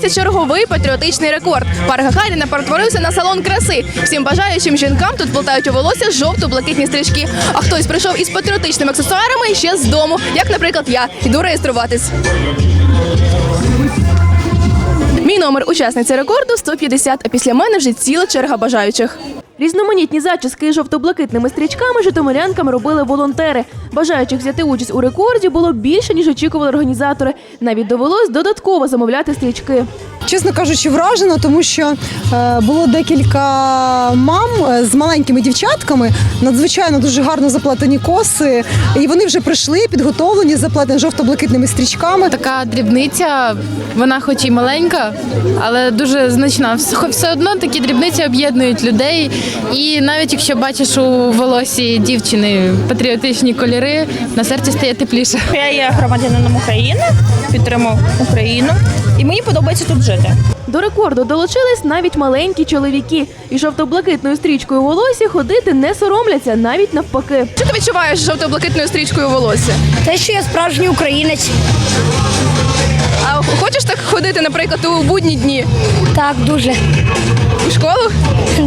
Волосся черговий патріотичний рекорд. Парк Гагаріна перетворився на салон краси. Всім бажаючим жінкам тут плетають у волосся жовто-блакитні стрічки. А хтось прийшов із патріотичними аксесуарами ще з дому, як, наприклад, я. йду реєструватись. Мій номер учасниці рекорду 150, а після мене вже ціла черга бажаючих. Різноманітні зачіски жовто-блакитними стрічками житомирянкам робили волонтери. Бажаючих взяти участь у рекорді було більше, ніж очікували організатори. Навіть довелось додатково замовляти стрічки. Чесно кажучи, вражена, тому що е, було декілька мам е, з маленькими дівчатками, надзвичайно дуже гарно заплетені коси, і вони вже прийшли підготовлені, заплетені жовто-блакитними стрічками. Така дрібниця, вона хоч і маленька, але дуже значна. Вс- Все одно такі дрібниці об'єднують людей. І навіть якщо бачиш у волосі дівчини патріотичні кольори, на серці стає тепліше. Я є громадянином України, підтримую Україну, і мені подобається тут жити. До рекорду долучились навіть маленькі чоловіки. І жовто-блакитною стрічкою волосі ходити не соромляться, навіть навпаки. Що ти відчуваєш з жовто-блакитною стрічкою волосся? Те, що я справжній українець. А хочеш так ходити, наприклад, у будні дні Так, дуже. у школу?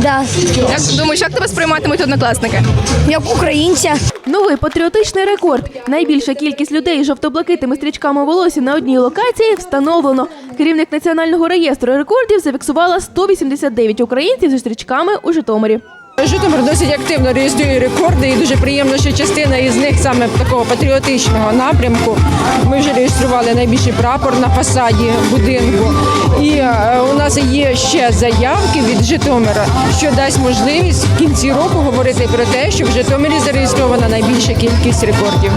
Да. Як думаєш, як тебе сприйматимуть однокласники? Як українця. Новий патріотичний рекорд. Найбільша кількість людей з жовто-блакитними стрічками волосся на одній локації встановлено. Керівник національного реєстру рекордів зафіксувала 189 українців зі стрічками у Житомирі. Житомир досить активно реєструє рекорди, і дуже приємно, що частина із них саме такого патріотичного напрямку. Ми вже реєстрували найбільший прапор на фасаді будинку. І е, у нас є ще заявки від Житомира, що дасть можливість в кінці року говорити про те, що в Житомирі зареєстрована найбільша кількість рекордів.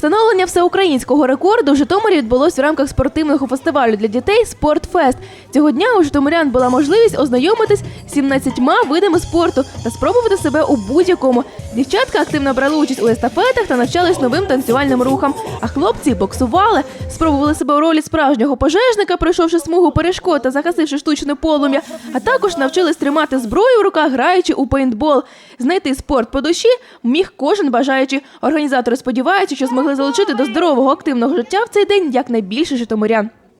Встановлення всеукраїнського рекорду в Житомирі відбулось в рамках спортивного фестивалю для дітей Спортфест. Цього дня у житомирян була можливість ознайомитись з 17 видами спорту та спробувати себе у будь-якому. Дівчатка активно брали участь у естафетах та навчались новим танцювальним рухам. А хлопці боксували, спробували себе у ролі справжнього пожежника, пройшовши смугу перешкод та загасивши штучне полум'я. А також навчились тримати зброю в руках, граючи у пейнтбол. Знайти спорт по душі міг кожен бажаючий. Організатори сподіваються, що змогли залучити до здорового активного життя в цей день якнайбільше житомирян.